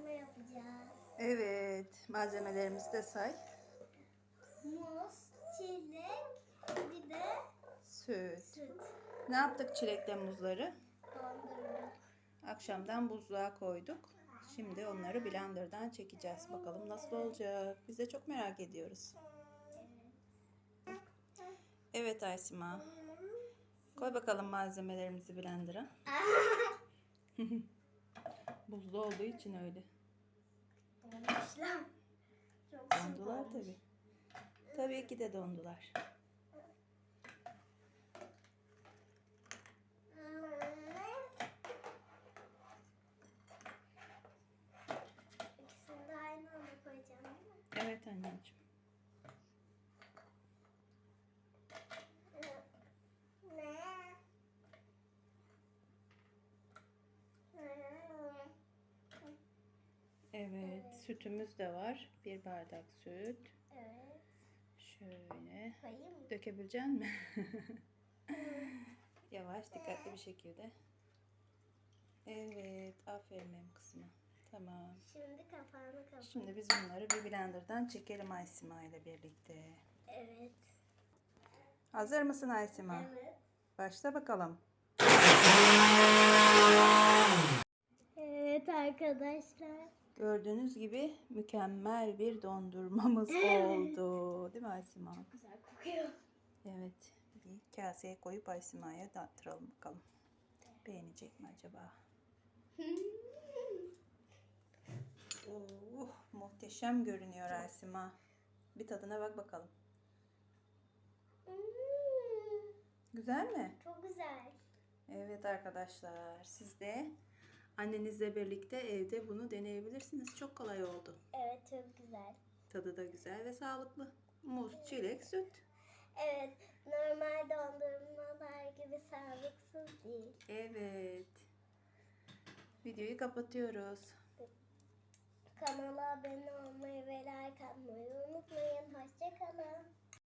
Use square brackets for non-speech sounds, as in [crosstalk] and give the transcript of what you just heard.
yapacağız. Evet. Malzemelerimizi de say. Muz, çilek, bir de Süt. süt. Ne yaptık çilekle muzları? Dondurduk. Akşamdan buzluğa koyduk. Şimdi onları blenderdan çekeceğiz. Bakalım nasıl olacak. Biz de çok merak ediyoruz. Evet Aysima. Koy bakalım malzemelerimizi blender'a. [laughs] [laughs] Buzlu olduğu için öyle. Donmuşlar. Çok Dondular tabii. Tabii ki de dondular. İkisini de aynı anda koyacağım değil mi? Evet anneciğim. Evet, sütümüz de var. Bir bardak süt. Evet. Şöyle. Koyayım mı? Dökebilecek mi? [laughs] Yavaş, dikkatli bir şekilde. Evet, aferin benim kızıma. Tamam. Şimdi kapağını kapat. Şimdi biz bunları bir blenderdan çekelim Aysima ile birlikte. Evet. Hazır mısın Aysima? Evet. Başla bakalım. Evet arkadaşlar. Gördüğünüz gibi mükemmel bir dondurmamız [laughs] oldu. Değil mi Aysima? Güzel kokuyor. Evet. Bir kaseye koyup Aysima'ya dağıtıralım bakalım. Beğenecek mi acaba? Oh, muhteşem görünüyor Aysima. Bir tadına bak bakalım. Hmm, Güzel mi? Çok güzel. Evet arkadaşlar. Siz de annenizle birlikte evde bunu deneyebilirsiniz. Çok kolay oldu. Evet çok güzel. Tadı da güzel ve sağlıklı. Muz, çilek, süt. Evet normal dondurmalar gibi sağlıksız değil. Evet. Videoyu kapatıyoruz. Kanala abone olmayı ve like atmayı unutmayın. Hoşçakalın.